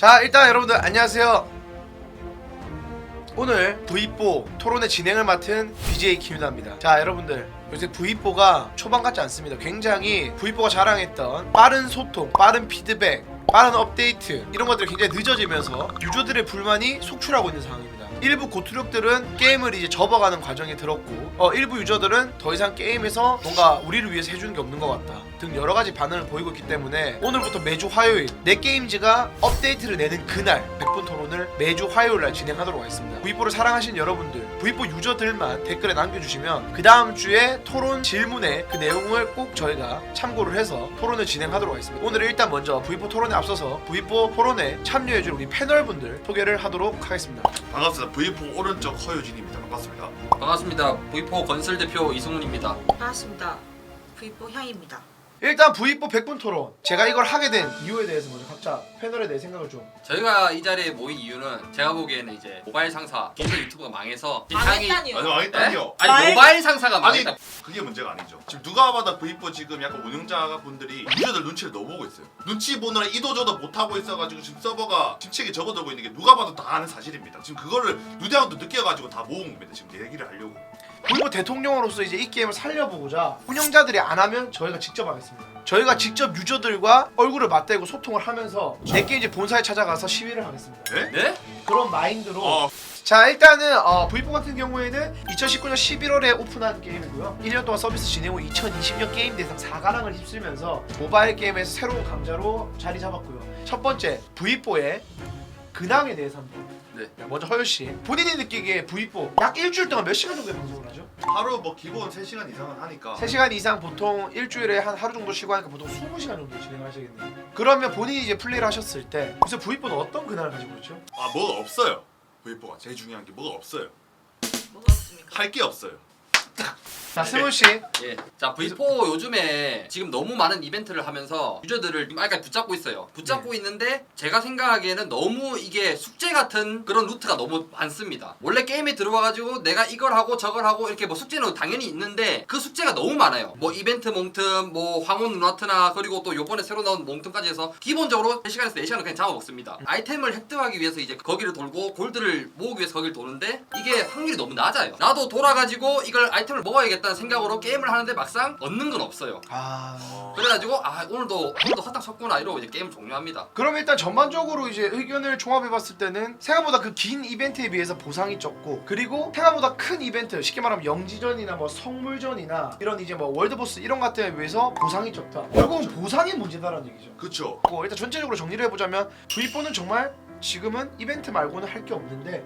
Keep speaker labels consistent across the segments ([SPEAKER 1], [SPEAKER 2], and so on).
[SPEAKER 1] 자 일단 여러분들 안녕하세요. 오늘 V4 토론의 진행을 맡은 BJ 김유다입니다. 자 여러분들 요새 V4가 초반 같지 않습니다. 굉장히 V4가 자랑했던 빠른 소통 빠른 피드백 빠른 업데이트 이런 것들이 굉장히 늦어지면서 유저들의 불만이 속출하고 있는 상황입니다 일부 고투력들은 게임을 이제 접어가는 과정에 들었고 어, 일부 유저들은 더 이상 게임에서 뭔가 우리를 위해서 해주는 게 없는 것 같다. 등 여러 가지 반응을 보이고 있기 때문에 오늘부터 매주 화요일 내 게임즈가 업데이트를 내는 그날 100분 토론을 매주 화요일 날 진행하도록 하겠습니다. V4를 사랑하시는 여러분들 V4 유저들만 댓글에 남겨주시면 그 다음 주에 토론 질문에 그 내용을 꼭 저희가 참고를 해서 토론을 진행하도록 하겠습니다. 오늘은 일단 먼저 V4 토론에 앞서서 V4 토론에 참여해줄 우리 패널분들 소개를 하도록 하겠습니다.
[SPEAKER 2] 반갑습니다. V4 오른쪽 허유진입니다. 반갑습니다.
[SPEAKER 3] 반갑습니다. V4 건설 대표 이승훈입니다.
[SPEAKER 4] 반갑습니다. V4 향입니다.
[SPEAKER 1] 일단 V4 100분 토론 제가 이걸 하게 된 이유에 대해서 먼저 각자 패널에 대해 생각을 좀
[SPEAKER 3] 저희가 이 자리에 모인 이유는 제가 보기에는 이제 모바일 상사 디지털 유튜브가 망해서
[SPEAKER 4] 망했다니요.
[SPEAKER 2] 아니
[SPEAKER 3] 예?
[SPEAKER 2] 망했다니요.
[SPEAKER 3] 아니
[SPEAKER 4] 망했-
[SPEAKER 3] 모바일 상사가
[SPEAKER 2] 아니
[SPEAKER 3] 망했다.
[SPEAKER 2] 그게 문제가 아니죠. 지금 누가 봐도 V4 지금 약간 운영자 분들이 유저들 눈치를 너무 보고 있어요. 눈치 보느라 이도저도 못 하고 있어가지고 지금 서버가 침체기 접어들고 있는 게 누가 봐도 다 아는 사실입니다. 지금 그거를 누대왕도 느껴가지고 다 모은 겁니다. 지금 얘기를 하려고.
[SPEAKER 1] V4 대통령으로서 이제 이 게임을 살려보고자 운영자들이 안 하면 저희가 직접 하겠습니다. 저희가 직접 유저들과 얼굴을 맞대고 소통을 하면서 내 게임즈 본사에 찾아가서 시위를 하겠습니다.
[SPEAKER 2] 네?
[SPEAKER 3] 네?
[SPEAKER 1] 그런 마인드로.
[SPEAKER 2] 어,
[SPEAKER 1] 자 일단은 어, V4 같은 경우에는 2019년 11월에 오픈한 게임이고요. 1년 동안 서비스 진행 후 2020년 게임 대상 4관왕을 휩쓸면서 모바일 게임에서 새로운 강자로 자리 잡았고요. 첫 번째 V4의 근황에 대해서 한번
[SPEAKER 3] 네.
[SPEAKER 1] 먼저 허유 씨 본인이 느끼기에 V4 약 일주일 동안 몇 시간 정도의 방송을 하죠?
[SPEAKER 2] 하루 뭐 기본 3시간 이상은 하니까
[SPEAKER 1] 3시간 이상 보통 일주일에 한 하루 정도 쉬고 하니까 보통 20시간 정도 진행하시겠네요 그러면 본인이 이제 플레이를 하셨을 때 그래서 V4는 어떤 근황을 가지고 있죠?
[SPEAKER 2] 아 뭐가 없어요. V4가 제일 중요한 게 뭐가 없어요.
[SPEAKER 4] 뭐가 없습니까?
[SPEAKER 2] 할 게 없어요.
[SPEAKER 1] 자 승훈 씨
[SPEAKER 3] 예. 자 V4 요즘에 지금 너무 많은 이벤트를 하면서 유저들을 말까지 붙잡고 있어요. 붙잡고 있는데 제가 생각하기에는 너무 이게 숙제 같은 그런 루트가 너무 많습니다. 원래 게임에 들어와가지고 내가 이걸 하고 저걸 하고 이렇게 뭐 숙제는 당연히 있는데 그 숙제가 너무 많아요. 뭐 이벤트 몽틈, 뭐 황혼 루나트나 그리고 또 요번에 새로 나온 몽틈까지 해서 기본적으로 3시간에서 4시간을 그냥 잡아먹습니다. 아이템을 획득하기 위해서 이제 거기를 돌고 골드를 모으기 위해서 거기를 도는데 이게 확률이 너무 낮아요. 나도 돌아가지고 이걸 아이템 을 먹어야겠다는 생각으로 게임을 하는데 막상 얻는 건 없어요.
[SPEAKER 1] 아
[SPEAKER 2] 어,
[SPEAKER 3] 그래가지고 아 오늘도 오늘도 사탕 쳤구나 이러고 이제 게임을 종료합니다.
[SPEAKER 1] 그럼 일단 전반적으로 이제 의견을 종합해봤을 때는 생각보다 그 긴 이벤트에 비해서 보상이 적고 그리고 생각보다 큰 이벤트 쉽게 말하면 영지전이나 뭐 성물전이나 이런 이제 뭐 월드보스 이런 것 같은 에 비해서 보상이 적다 결국은 보상이 문제다라는 얘기죠
[SPEAKER 2] 그쵸.
[SPEAKER 1] 뭐 일단 전체적으로 정리를 해보자면 V4는 정말 지금은 이벤트 말고는 할 게 없는데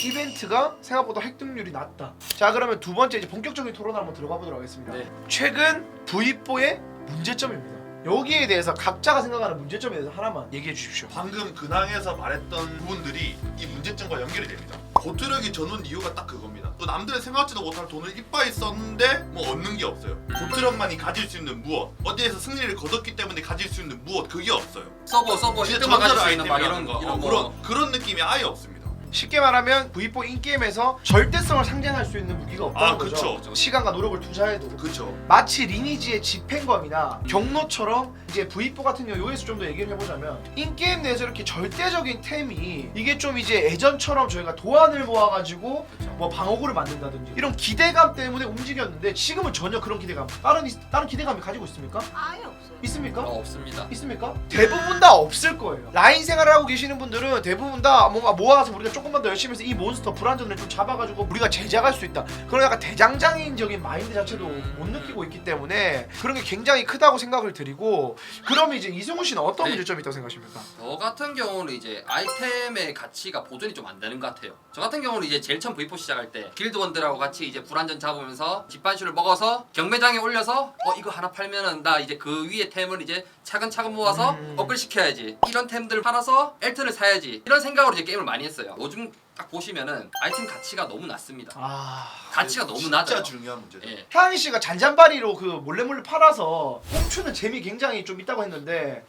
[SPEAKER 1] 이벤트가 생각보다 획득률이 낮다 자 그러면 두 번째 이제 본격적인 토론 한번 들어가 보도록 하겠습니다
[SPEAKER 3] 네.
[SPEAKER 1] 최근 V4의 문제점입니다 여기에 대해서 각자가 생각하는 문제점에 대해서 하나만 얘기해 주십시오
[SPEAKER 2] 방금 근황에서 말했던 부분들이 이 문제점과 연결이 됩니다. 고투력이 저는 이유가 딱 그겁니다. 또 남들은 생각지도 못할 돈을 이빠이 썼는데 뭐 얻는 게 없어요. 고투력만이 가질 수 있는 무엇, 어디에서 승리를 거뒀기 때문에 가질 수 있는 무엇 그게 없어요.
[SPEAKER 3] 서버 서버
[SPEAKER 2] 진짜
[SPEAKER 3] 1등만 가질
[SPEAKER 2] 전설
[SPEAKER 3] 수 있는 막 이런
[SPEAKER 2] 거
[SPEAKER 3] 이런
[SPEAKER 2] 어,
[SPEAKER 3] 거
[SPEAKER 2] 그런 그런 느낌이 아예 없습니다.
[SPEAKER 1] 쉽게 말하면 V4 인게임에서 절대성을 상징할 수 있는 무기가 없다는
[SPEAKER 2] 아,
[SPEAKER 1] 거죠
[SPEAKER 2] 그쵸.
[SPEAKER 1] 시간과 노력을 투자해도
[SPEAKER 2] 그쵸.
[SPEAKER 1] 마치 리니지의 집행검이나 경로처럼 이제 V4 같은 경우 여기서 좀 더 얘기를 해보자면 인게임 내에서 이렇게 절대적인 템이 이게 좀 이제 예전처럼 저희가 도안을 모아가지고
[SPEAKER 3] 그쵸.
[SPEAKER 1] 뭐 방어구를 만든다든지 이런 기대감 때문에 움직였는데 지금은 전혀 그런 기대감 다른 이- 다른 기대감이 가지고 있습니까?
[SPEAKER 4] 아예 없어요.
[SPEAKER 1] 있습니까?
[SPEAKER 3] 어, 없습니다.
[SPEAKER 1] 있습니까? 대부분 다 없을 거예요. 라인 생활을 하고 계시는 분들은 대부분 다 뭔가 모아서 우리가 조금 만 더 열심히 해서 이 몬스터 불안전을 좀 잡아가지고 우리가 제작할 수 있다. 그런 약간 대장장인적인 마인드 자체도 못 느끼고 있기 때문에 그런 게 굉장히 크다고 생각을 드리고 그러면 이제 이승훈 씨는 어떤
[SPEAKER 3] 네.
[SPEAKER 1] 문제점이 있다고 생각하십니까?
[SPEAKER 3] 저 같은 경우는 이제 아이템의 가치가 보존이 좀 안 되는 것 같아요. 저 같은 경우는 이제 제일 처음 V4 시작할 때 길드원들하고 같이 이제 불안전 잡으면서 집반슈를 먹어서 경매장에 올려서 어 이거 하나 팔면은 나 이제 그 위에 템을 이제 차근차근 모아서
[SPEAKER 1] 음.
[SPEAKER 3] 업글 시켜야지. 이런 템들 팔아서 엘튼을 사야지. 이런 생각으로 이제 게임을 많이 했어요. 요즘 딱 보시면은 아이템 가치가 너무 낮습니다.
[SPEAKER 1] 아
[SPEAKER 3] 가치가 너무
[SPEAKER 2] 진짜
[SPEAKER 3] 낮아요.
[SPEAKER 2] 중요한 문제죠.
[SPEAKER 3] 예.
[SPEAKER 1] 하은 씨가 잔잔바리로 그 몰래 몰래 팔아서 훔추는 재미 굉장히 좀 있다고 했는데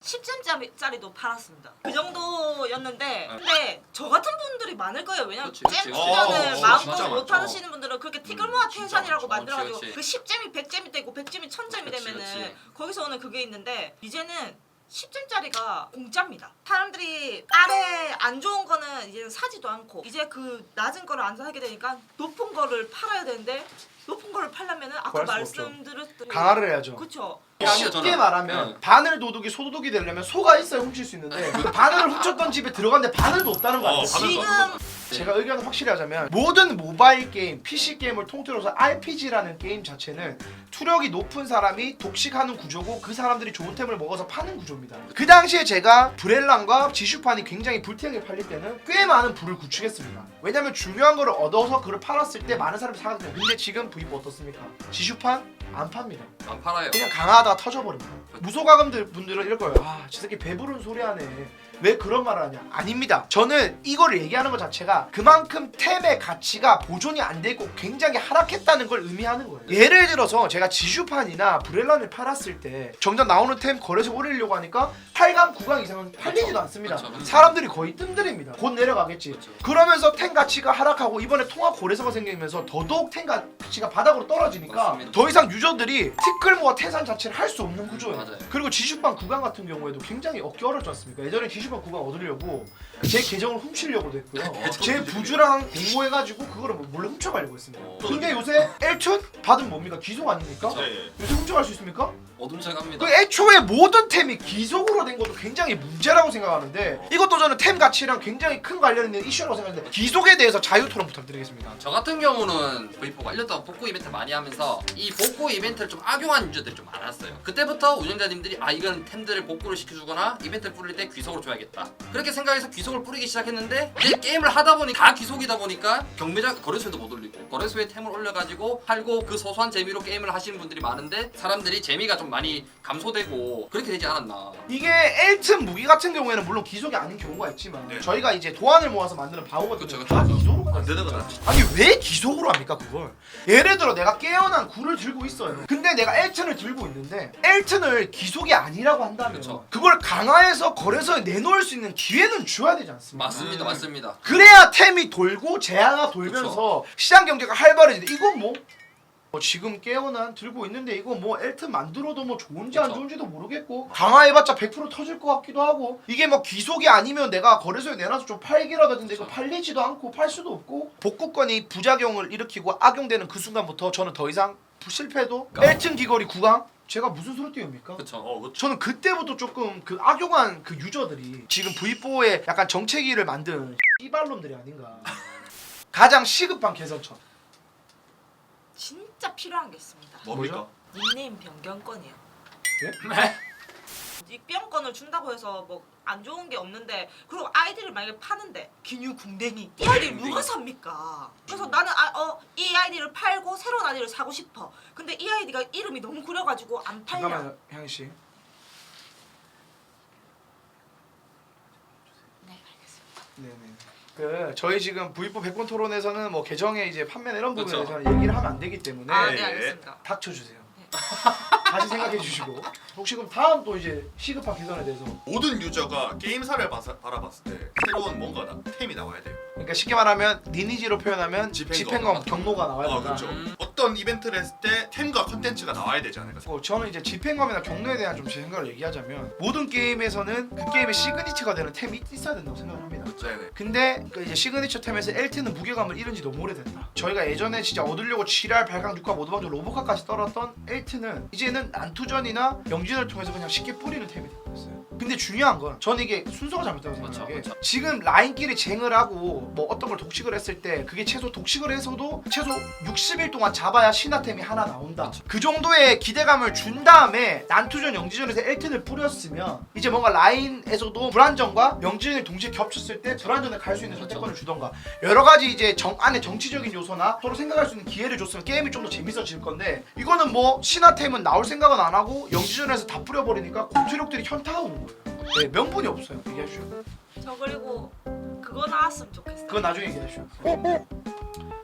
[SPEAKER 4] 10잼짜리도 팔았습니다. 그 정도였는데 근데 저 같은 분들이 많을 거예요. 왜냐면
[SPEAKER 3] 그치, 그치.
[SPEAKER 4] 잼
[SPEAKER 2] 어,
[SPEAKER 4] 투자는
[SPEAKER 2] 어,
[SPEAKER 4] 마음껏 못
[SPEAKER 2] 많죠.
[SPEAKER 4] 하시는 분들은 그렇게 티끌모아 텐션이라고
[SPEAKER 3] 많죠.
[SPEAKER 4] 만들어가지고
[SPEAKER 3] 그치,
[SPEAKER 4] 그 10잼이 100잼이 되고 100잼이 1000잼이
[SPEAKER 3] 그치,
[SPEAKER 4] 되면은
[SPEAKER 3] 그치.
[SPEAKER 4] 거기서 오는 그게 있는데 이제는 10잼짜리가 공짜입니다. 사람들이 아래 안 좋은 거는 이제 사지도 않고 이제 그 낮은 거를 안 사게 되니까 높은 거를 팔아야 되는데 높은 거를 팔려면은 아까
[SPEAKER 1] 구할 수가 없죠.
[SPEAKER 4] 말씀드렸듯이
[SPEAKER 1] 강화를 해야죠.
[SPEAKER 4] 그렇죠.
[SPEAKER 3] 아니요,
[SPEAKER 1] 쉽게
[SPEAKER 3] 저는.
[SPEAKER 1] 말하면
[SPEAKER 3] 네.
[SPEAKER 1] 바늘 도둑이 소도둑이 되려면 소가 있어야 훔칠 수 있는데 그 바늘을 훔쳤던 집에 들어갔는데 바늘도 없다는 거
[SPEAKER 2] 어,
[SPEAKER 1] 아니에요?
[SPEAKER 2] 바늘-
[SPEAKER 4] 지금
[SPEAKER 1] 제가 의견을 확실히 하자면 모든 모바일 게임, PC 게임을 통틀어서 RPG라는 게임 자체는 투력이 높은 사람이 독식하는 구조고 그 사람들이 좋은 템을 먹어서 파는 구조입니다. 그 당시에 제가 브렐랑과 지슈판이 굉장히 불태하게 팔릴 때는 꽤 많은 부를 구축했습니다. 왜냐면 중요한 거를 얻어서 그걸 팔았을 때 많은 사람이 사거든요. 근데 지금 V 어떻습니까? 지슈판 안 팝니다.
[SPEAKER 3] 안 팔아요.
[SPEAKER 1] 그냥 강화 하다가 터져버립니다. 무소가금들 분들은 이럴 거예요. 아, 저 새끼 배부른 소리 하네. 왜 그런 말을 하냐? 아닙니다. 저는 이거를 얘기하는 것 자체가 그만큼 템의 가치가 보존이 안 되고 굉장히 하락했다는 걸 의미하는 거예요. 예를 들어서 제가 지슈판이나 브렐란을 팔았을 때 정작 나오는 템 거래소 올리려고 하니까 8강, 9강 이상은 팔리지도 않습니다.
[SPEAKER 3] 그쵸, 그쵸.
[SPEAKER 1] 사람들이 거의 뜸들입니다. 곧 내려가겠지.
[SPEAKER 3] 그쵸.
[SPEAKER 1] 그러면서 템 가치가 하락하고 이번에 통합 거래소가 생기면서 더더욱 템 가치가 바닥으로 떨어지니까
[SPEAKER 3] 맞습니다.
[SPEAKER 1] 더 이상 유저들이 티끌모아 태산 자체를 할 수 없는 구조예요.
[SPEAKER 3] 맞아요.
[SPEAKER 1] 그리고 지슈판 구간 같은 경우에도 굉장히 얻기 어렵지 않습니까? 예전에 지슈 판 구간 얻으려고 제 계정을 훔치려고도 했고요. 제 부주랑 공모해가지고 그거를 뭐 몰래 훔쳐가려고 했습니다.
[SPEAKER 3] 어.
[SPEAKER 1] 근데 요새 엘툰 받으면 뭡니까? 기속 아닙니까?
[SPEAKER 2] 예.
[SPEAKER 1] 요새 훔쳐갈 수 있습니까?
[SPEAKER 3] 어둠쳐갑니다.
[SPEAKER 1] 그 애초에 모든 템이 기속으로 된 것도 굉장히 문제라고 생각하는데 이것도 저는 템 가치랑 굉장히 큰 관련 있는 이슈라고 생각하는데 기속에 대해서 자유 토론 부탁드리겠습니다.
[SPEAKER 3] 저 같은 경우는 V4가 1년 동안 복구 이벤트 많이 하면서 이 복구 이벤트를 좀 악용한 유저들이 좀 많았어요. 그때부터 운영자님들이 아 이건 템들을 복구를 시켜주거나 이벤트를 뿌릴 때 귀속을 줘야겠다. 그렇게 생각해서 귀속을 뿌리기 시작했는데 이제 게임을 하다 보니 다 귀속이다 보니까 경매장 거래소에도 못 올리고 거래소에 템을 올려가지고 팔고 그 소소한 재미로 게임을 하시는 분들이 많은데 사람들이 재미가 좀 많이 감소되고 그렇게 되지 않았나.
[SPEAKER 1] 이게 엘튼 무기 같은 경우에는 물론 기속이 아닌 경우가 있지만
[SPEAKER 2] 네.
[SPEAKER 1] 저희가 이제 도안을 모아서 만드는
[SPEAKER 3] 그쵸, 그쵸,
[SPEAKER 1] 다
[SPEAKER 3] 그쵸.
[SPEAKER 1] 기속으로
[SPEAKER 2] 거다.
[SPEAKER 1] 아니 왜 기속으로 합니까 그걸? 예를 들어 내가 깨어난 굴을 들고 있어요. 근데 내가 엘튼을 들고 있는데 엘튼을 기속이 아니라고 한다면
[SPEAKER 3] 그쵸.
[SPEAKER 1] 그걸 강화해서 거래소에 내놓을 수 있는 기회는 줘야 되지 않습니까?
[SPEAKER 3] 맞습니다,
[SPEAKER 2] 음.
[SPEAKER 3] 맞습니다.
[SPEAKER 1] 그래야 템이 돌고 재화가 돌면서 시장 경제가 활발해지는데 이건 뭐? 뭐 지금 깨어난 들고 있는데 이거 뭐 엘튼 만들어도 뭐 좋은지 안
[SPEAKER 3] 그쵸.
[SPEAKER 1] 좋은지도 모르겠고 강화해봤자 100% 터질 것 같기도 하고 이게 뭐 기속이 아니면 내가 거래소에 내놔서 좀 팔기라도 하는데 이거. 팔리지도 않고 팔 수도 없고 복구권이 부작용을 일으키고 악용되는 그 순간부터 저는 더 이상 실패도
[SPEAKER 3] 그러니까.
[SPEAKER 1] 엘튼 귀걸이 9강 제가 무슨 소리 띄웁니까?
[SPEAKER 3] 그쵸.
[SPEAKER 2] 어, 그
[SPEAKER 1] 저는 그때부터 조금 그 악용한 그 유저들이 지금 V4에 약간 정체기를 만든 씨발놈들이 아닌가. 가장 시급한 개선처.
[SPEAKER 4] 진짜 필요한 게 있습니다.
[SPEAKER 2] 뭡니까?
[SPEAKER 4] 닉네임 변경권이요.
[SPEAKER 3] 네?
[SPEAKER 4] 닉변권을 준다고 해서 뭐 안 좋은 게 없는데 그리고 아이디를 만약에 파는데 기뉴 궁뎅이 이 아이디를 누가 삽니까? 그래서 나는 아, 어, 이 아이디를 팔고 새로운 아이디를 사고 싶어. 근데 이 아이디가 이름이 너무 구려가지고 안 팔려.
[SPEAKER 1] 잠깐만요, 향희 씨.
[SPEAKER 4] 네 알겠습니다.
[SPEAKER 1] 네네. 그 저희 지금 V4 백번 토론에서는 뭐 계정의 이제 판매나 이런 부분에. 대해서는 얘기를 하면 안 되기 때문에
[SPEAKER 4] 아,
[SPEAKER 2] 네.
[SPEAKER 4] 네 알겠습니다.
[SPEAKER 1] 닥쳐 주세요.
[SPEAKER 4] 네.
[SPEAKER 1] 다시 생각해 주시고 혹시 그럼 다음 또 이제 시급한 개선에 대해서
[SPEAKER 2] 모든 유저가 게임사를 바사, 바라봤을 때 새로운 뭔가 나, 템이 나와야 돼요.
[SPEAKER 1] 그러니까 쉽게 말하면 리니지로 표현하면
[SPEAKER 2] 집행검.
[SPEAKER 1] 집행검 경로가 나와야
[SPEAKER 2] 어,
[SPEAKER 1] 된다.
[SPEAKER 2] 그렇죠.
[SPEAKER 3] 음.
[SPEAKER 2] 어떤 이벤트를 했을 때 템과 컨텐츠가 나와야 되지 않을까?
[SPEAKER 1] 어, 저는 이제 집행검이나 경로에 대한 좀 제 생각을 얘기하자면 모든 게임에서는 그 게임의 시그니처가 되는 템이 있어야 된다고 생각합니다.
[SPEAKER 2] 네네.
[SPEAKER 1] 근데 그 이제 시그니처 템에서 LT는 무게감을 잃은 지 너무 오래됐다. 저희가 예전에 진짜 얻으려고 7할, 8강, 6강, 모두방조 로보카까지 떨었던 LT는 이제는 난투전이나 영진을 통해서 그냥 쉽게 뿌리는 템이 되고 있어요. 근데 중요한 건 저는 이게 순서가
[SPEAKER 3] 그쵸,
[SPEAKER 1] 생각해요.
[SPEAKER 3] 그쵸.
[SPEAKER 1] 지금 라인끼리 쟁을 하고 뭐 어떤 걸 독식을 했을 때 그게 최소 독식을 해서도 최소 60일 동안 잡아야 신화템이 하나 나온다. 그 정도의 기대감을 준 다음에 난투전 영지전에서 엘튼을 뿌렸으면 이제 뭔가 라인에서도 불안전과 영지전이 동시에 겹쳤을 때 불안전에 갈수 있는 선택권을 주던가 여러 가지 이제 정 안에 정치적인 요소나 서로 생각할 수 있는 기회를 줬으면 게임이 좀 더 재밌어질 건데 이거는 뭐 신화템은 나올 생각은 안 하고 영지전에서 다 뿌려버리니까 공투력들이 현타가 오는 거예요. 네, 명분이 없어요. 얘기해 주시죠.
[SPEAKER 4] 저 그리고 그거 나왔으면 좋겠어요.
[SPEAKER 1] 그건 나중에 얘기해 주시죠.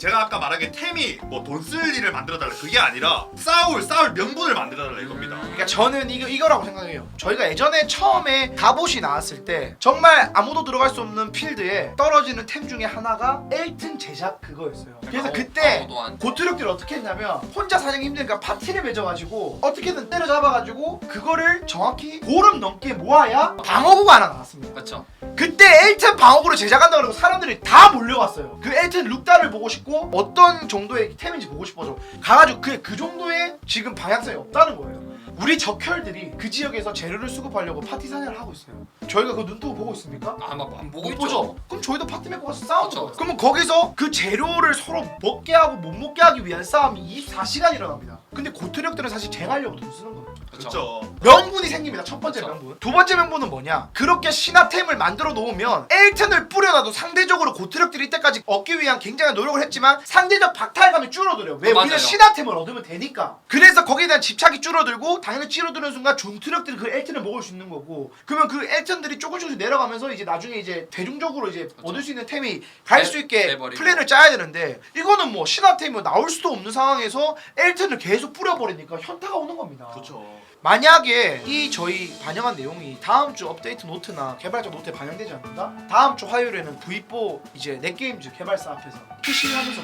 [SPEAKER 2] 제가 아까 말한 게 템이 뭐 돈 쓸 일을 만들어 달라 그게 아니라 싸울 싸울 명분을 만들어 달라 이겁니다.
[SPEAKER 1] 그러니까 저는 이거 이거라고 생각해요. 저희가 예전에 처음에 갑옷이 나왔을 때 정말 아무도 들어갈 수 없는 필드에 떨어지는 템 중에 하나가 엘튼 제작 그거였어요. 그래서
[SPEAKER 3] 아무-
[SPEAKER 1] 그때
[SPEAKER 3] 아무도 안-
[SPEAKER 1] 고투력들이 어떻게 했냐면 혼자 사냥이 힘드니까 파티를 맺어가지고 어떻게든 때려잡아가지고 그거를 정확히 보름 넘게 모아야 방어구가 하나 나왔습니다.
[SPEAKER 3] 그렇죠.
[SPEAKER 1] 그때 엘튼 방어구를 제작한다 그러고 사람들이 다 몰려갔어요. 그 엘튼 룩다를 보고 싶고 어떤 정도의 템인지 보고 싶어서 가가지고 그, 그 정도의 지금 방향성이 없다는 거예요. 우리 적혈들이 그 지역에서 재료를 수급하려고 파티 사냥을 하고 있어요. 저희가 그 눈뜨고 보고 있습니까?
[SPEAKER 3] 아마 안 보고
[SPEAKER 1] 못
[SPEAKER 3] 있죠.
[SPEAKER 1] 보죠. 그럼 저희도 파티 맺고 가서 싸우는
[SPEAKER 3] 그렇죠.
[SPEAKER 1] 그러면 거기서 그 재료를 서로 먹게 하고 못 먹게 하기 위한 싸움이 24시간 일어납니다. 근데 고투력들은 사실 쟁하려고 돈 쓰는 거예요.
[SPEAKER 3] 그렇죠.
[SPEAKER 1] 명분이 생깁니다. 첫 번째
[SPEAKER 3] 그쵸.
[SPEAKER 1] 명분. 두 번째 명분은 뭐냐? 그렇게 신화템을 만들어 놓으면 엘튼을 뿌려놔도 상대적으로 고트력들이 이때까지 얻기 위한 굉장한 노력을 했지만 상대적 박탈감이 줄어들어요. 왜?
[SPEAKER 3] 어,
[SPEAKER 1] 우리는. 신화템을 얻으면 되니까. 그래서 거기에 대한 집착이 줄어들고 당연히 줄어드는 순간 존트력들이 그 엘튼을 먹을 수 있는 거고 그러면 그 엘튼들이 조금씩 조금씩 내려가면서 이제 나중에 이제 대중적으로 이제 얻을 수 있는 템이 갈
[SPEAKER 3] 내-
[SPEAKER 1] 수 있게
[SPEAKER 3] 내버리고.
[SPEAKER 1] 플랜을 짜야 되는데 이거는 뭐 신화템이 나올 수도 없는 상황에서 엘튼을 계속 뿌려버리니까 현타가 오는 겁니다.
[SPEAKER 2] 그렇죠.
[SPEAKER 1] 만약에 이 저희 반영한 내용이 다음 주 업데이트 노트나 개발자 노트에 반영되지 않는다? 다음 주 화요일에는 V4 이제 넷게임즈 개발사 앞에서 PC하면서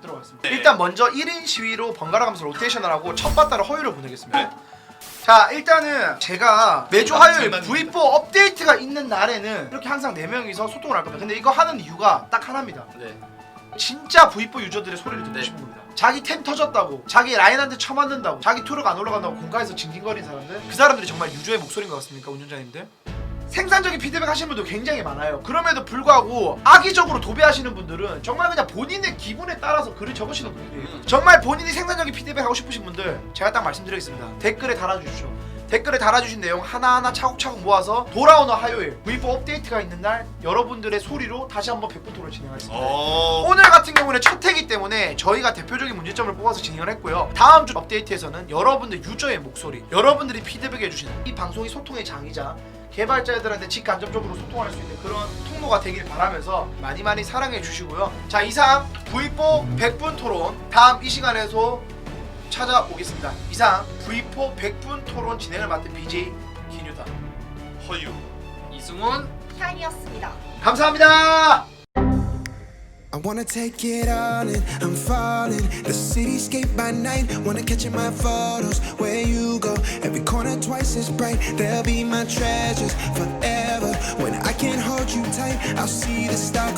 [SPEAKER 1] 들어가겠습니다.
[SPEAKER 2] 네.
[SPEAKER 1] 일단 먼저 1인 시위로 번갈아 가면서 로테이션을 하고 첫 바따를 허유를 보내겠습니다. 자 일단은 제가 매주
[SPEAKER 2] 아,
[SPEAKER 1] 화요일
[SPEAKER 2] 장난입니다.
[SPEAKER 1] V4 업데이트가 있는 날에는 이렇게 항상 4명이서 소통을 할 겁니다. 근데 이거 하는 이유가 딱 하나입니다.
[SPEAKER 3] 네.
[SPEAKER 1] 진짜 V4 유저들의 소리를 듣고
[SPEAKER 3] 네.
[SPEAKER 1] 싶은 겁니다. 자기 템 터졌다고, 자기 라인한테 처맞는다고, 자기 투력 안 올라간다고 공가에서 징징거리는 사람들, 그 사람들이 정말 유저의 목소리인 것 같습니까, 운전자님들? 생산적인 피드백 하시는 분도 굉장히 많아요. 그럼에도 불구하고 악의적으로 도배하시는 분들은 정말 그냥 본인의 기분에 따라서 글을 적으시는 분들이에요. 정말 본인이 생산적인 피드백 하고 싶으신 분들 제가 딱 말씀드리겠습니다. 댓글에 달아주십시오. 댓글에 달아주신 내용 하나하나 차곡차곡 모아서 돌아오는 화요일 V4 업데이트가 있는 날 여러분들의 소리로 다시 한번 백분토를 진행하겠습니다.
[SPEAKER 2] 어.
[SPEAKER 1] 오늘 같은 경우는 첫 회기 때문에 저희가 대표적인 문제점을 뽑아서 진행을 했고요. 다음 주 업데이트에서는 여러분들 유저의 목소리, 여러분들이 피드백해 주시는 이 방송이 소통의 장이자 개발자들한테 직간접적으로 소통할 수 있는 그런 통로가 되길 바라면서 많이 많이 사랑해 주시고요. 자 이상 V4 100분 토론 다음 이 시간에서 찾아오겠습니다. 이상 V4 100분 토론 진행을 맡은 BJ 기뉴다.
[SPEAKER 2] 허유.
[SPEAKER 3] 이승훈
[SPEAKER 4] 샤인이었습니다.
[SPEAKER 1] 감사합니다.
[SPEAKER 5] I wanna take it all in, I'm falling. The cityscape by night, wanna catch in my photos. Where you go, every corner twice as bright. They'll be my treasures forever. When I can't hold you tight, I'll see the star.